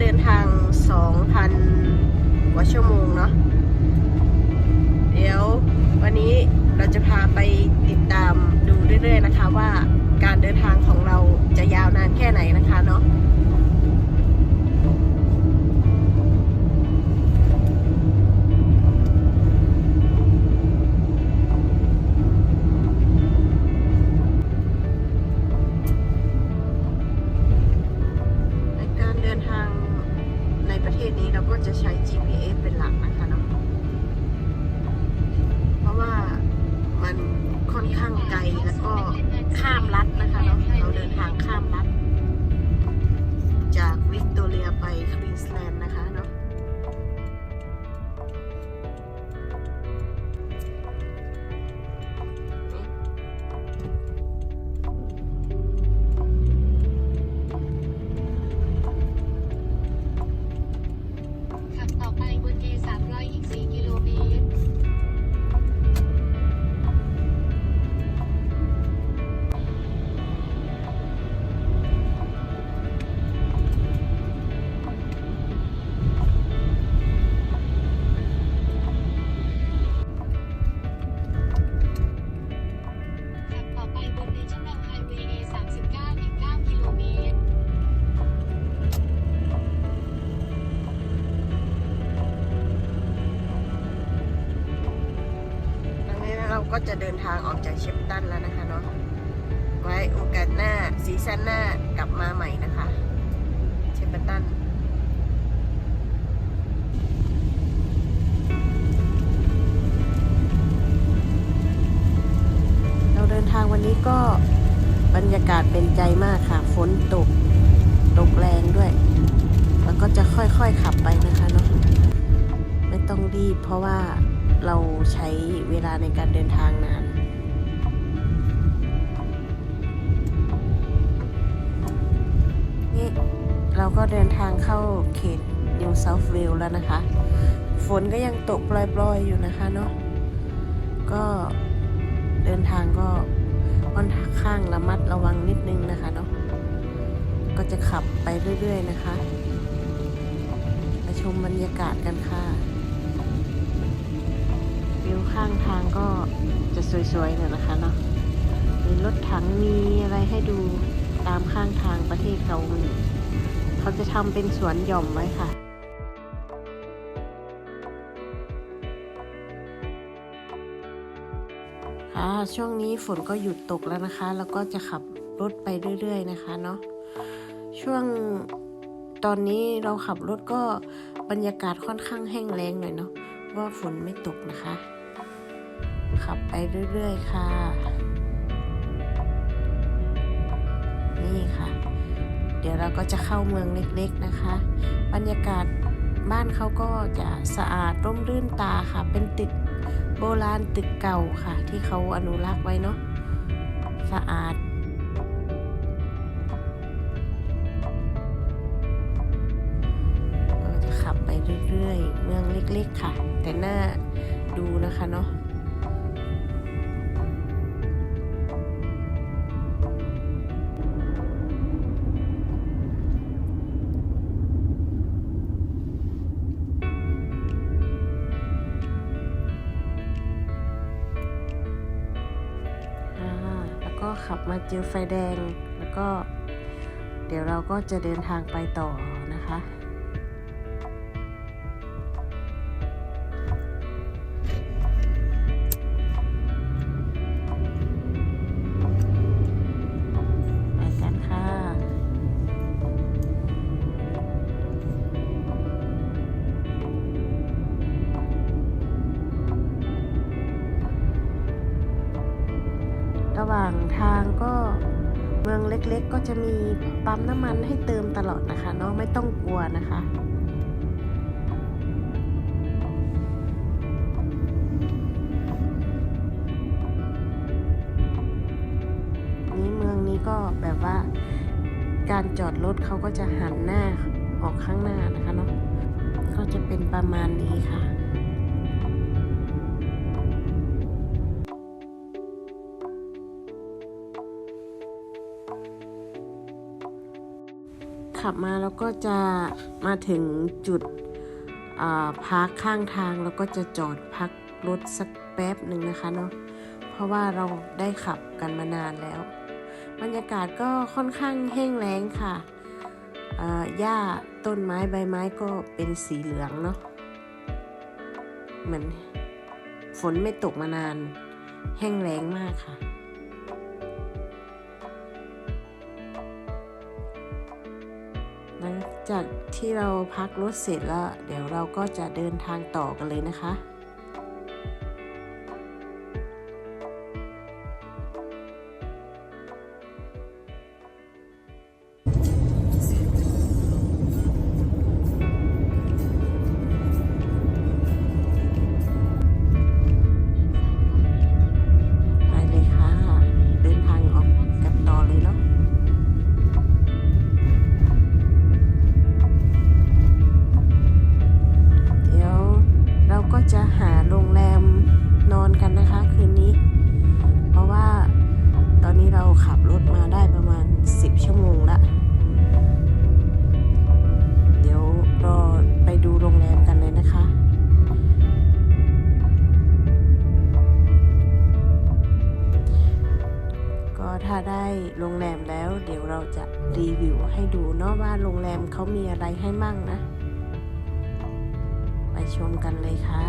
เดินทาง 2,000 กว่าชั่วโมงเนาะ เดี๋ยววันนี้เราจะพาไปติดตามดูเรื่อยๆนะคะว่าการเดินทางของเราจะยาวนานแค่ไหนนะคะเนาะการเดินทาง ในประเทศนี้เราก็จะใช้ GPS เป็นหลักนะคะเนาะเพราะว่ามันค่อนข้างไกลแล้วก็ข้ามรัฐนะคะเนาะเราเดินทางข้ามรัฐ จากวิกตอเรียไปควีนสแลนด์นะคะ จะเดินทางออกจากเชปตันแล้วนะคะเนาะไว้โอกาสหน้าซีซั่นหน้ากลับมาใหม่นะคะ เชปตันเราเดินทางวันนี้ก็บรรยากาศเป็นใจมากค่ะฝนตกตกแรงด้วย แล้วก็จะค่อยๆขับไปนะคะเนาะไม่ต้องรีบเพราะว่า เราใช้เวลาในการเดินทางนานนี่เราก็เดินทางเข้าเขตนิวเซาท์เวลแล้วนะคะ ฝนก็ยังตกปล่อยๆอยู่นะคะเนาะก็เดินทางก็ค่อนข้างระมัดระวังนิดนึงนะคะเนาะก็จะขับไปเรื่อยๆนะคะมาชมบรรยากาศกันค่ะ วิวข้างทางก็จะสวยๆหน่อยนะคะเนาะมีรถถังมีอะไรให้ดูตามข้างทางประเทศเขาเขาจะทำเป็นสวนหย่อมไว้ค่ะค่ะช่วงนี้ฝนก็หยุดตกแล้วนะคะ แล้วก็จะขับรถไปเรื่อย ๆ นะคะเนาะช่วงตอนนี้เราขับรถก็บรรยากาศค่อนข้างแห้งแล้งหน่อยเนาะว่าฝนไม่ตกนะคะ ขับไปเรื่อยๆค่ะ นี่ค่ะ เดี๋ยวเราก็จะเข้าเมืองเล็กๆนะคะ บรรยากาศบ้านเขาก็จะสะอาดร่มรื่นตาค่ะ เป็นตึกโบราณตึกเก่าค่ะ ที่เขาอนุรักษ์ไว้เนาะสะอาดเราจะขับไปเรื่อยๆ เมืองเล็กๆค่ะ แต่น่าดูนะคะเนาะ ขับมาเจอไฟแดง แล้วก็ เดี๋ยวเราก็จะเดินทางไปต่อนะคะ ระหว่างทางก็เมืองเล็กๆ ก็จะมีปั๊มน้ำมันให้เติมตลอดนะคะเนาะไม่ต้องกลัวนะคะนี้เมืองนี้ก็แบบว่าการจอดรถเขาก็จะหันหน้าออกข้างหน้านะคะเนาะก็จะเป็นประมาณนี้ค่ะ ขับมาแล้วก็จะมาถึงจุดพักข้างทางแล้วก็จะจอดพักรถสักแป๊บหนึ่งนะคะเนาะเพราะว่าเราได้ขับกันมานานแล้ว บรรยากาศก็ค่อนข้างแห้งแล้งค่ะหญ้าต้นไม้ใบไม้ก็เป็นสีเหลืองเนาะเหมือนฝนไม่ตกมานาน แห้งแล้งมากค่ะ จากที่เราพักรถเสร็จแล้ว เดี๋ยวเราก็จะเดินทางต่อกันเลยนะคะ โรงแรมแล้ว เดี๋ยวเราจะรีวิวให้ดูเนาะว่าโรงแรมเขามีอะไรให้มั่งนะ ไปชมกันเลยค่ะ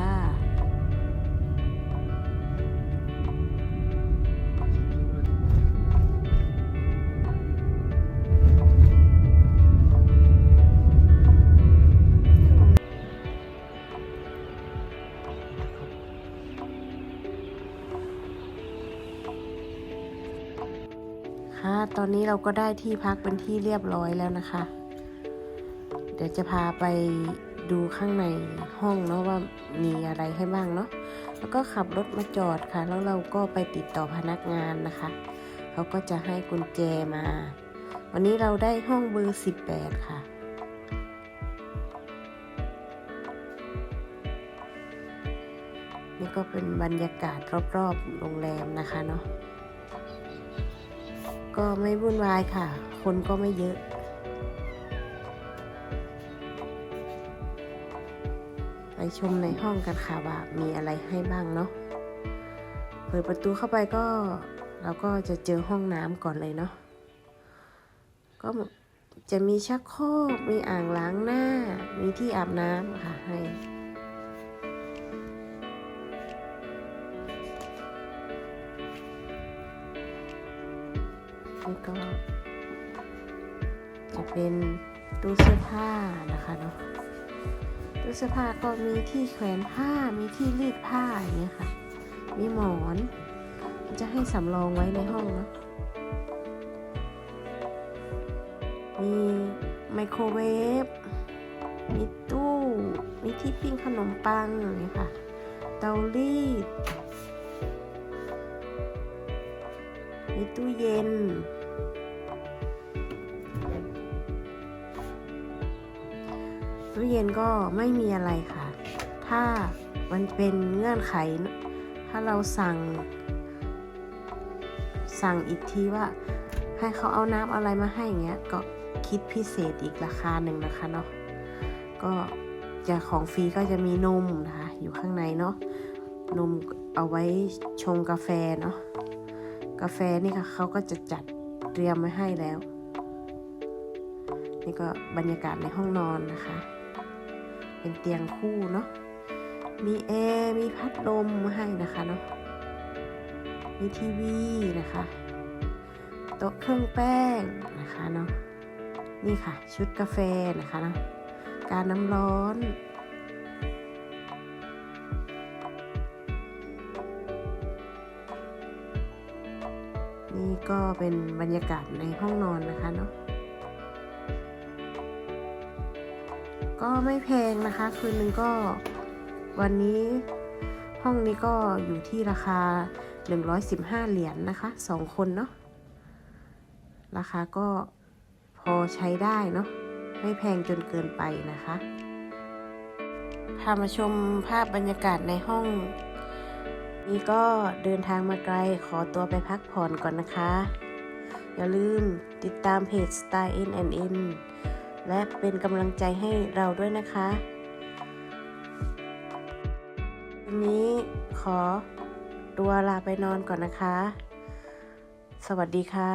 ตอนนี้เราก็ได้ที่พักเป็นที่เรียบร้อยแล้วนะคะ เดี๋ยวจะพาไปดูข้างในห้องเนาะว่ามีอะไรให้บ้างเนาะ แล้วก็ขับรถมาจอดค่ะ แล้วเราก็ไปติดต่อพนักงานนะคะ เขาก็จะให้กุญแจมา วันนี้เราได้ห้องเบอร์ 18 ค่ะนี่ก็เป็นบรรยากาศรอบๆโรงแรมนะคะเนาะ ก็ไม่วุ่นวายค่ะ คนก็ไม่เยอะ ไปชมในห้องกันค่ะว่ามีอะไรให้บ้างเนาะ เปิดประตูเข้าไปก็เราก็จะเจอห้องน้ำก่อนเลยเนาะ ก็จะมีชักโครก มีอ่างล้างหน้า มีที่อาบน้ำค่ะให้ี่ก็ จะเป็นตู้เสื้อผ้านะคะเนาะตู้เสื้อผ้าก็มีที่แขวนผ้ามีที่รีดผ้าอย่างเงี้ยค่ะ มีหมอนจะให้สำรองไว้ในห้องเนาะมีไมโครเวฟ มีตู้ มีที่ปิ้งขนมปังอย่างนี้ค่ะ เตารีด มีตู้เย็น ตู้เย็นก็ไม่มีอะไรค่ะ ถ้ามันเป็นเงื่อนไข ถ้าเราสั่ง สั่งอีกทีว่า ให้เขาเอาน้ำอะไรมาให้อย่างเงี้ย ก็คิดพิเศษอีกราคาหนึ่งนะคะเนาะ ก็จะของฟรีก็จะมีนมนะคะ อยู่ข้างในเนาะ นมเอาไว้ชงกาแฟเนาะ กาแฟนี่ค่ะเขาก็จะจัดเตรียมไว้ให้แล้ว นี่ก็บรรยากาศในห้องนอนนะคะ เป็นเตียงคู่เนาะ มีแอร์มีพัดลมให้นะคะเนาะ มีทีวีนะคะ โต๊ะเครื่องแป้งนะคะเนาะ นี่ค่ะ ชุดกาแฟนะคะเนาะ การน้ำร้อนนี่ก็เป็นบรรยากาศในห้องนอนนะคะเนาะ ก็ไม่แพงนะคะ คืนนึงก็วันนี้ห้องนี้ก็อยู่ที่ราคา 115 เหรียญนนะคะ 2 คนเนาะราคาก็พอใช้ได้เนาะไม่แพงจนเกินไปนะคะพามาชมภาพบรรยากาศในห้อง นี่ก็เดินทางมาไกลขอตัวไปพักผ่อนก่อนนะคะ อย่าลืมติดตามเพจ Style N N N และเป็นกำลังใจให้เราด้วยนะคะ วันนี้ขอตัวลาไปนอนก่อนนะคะ สวัสดีค่ะ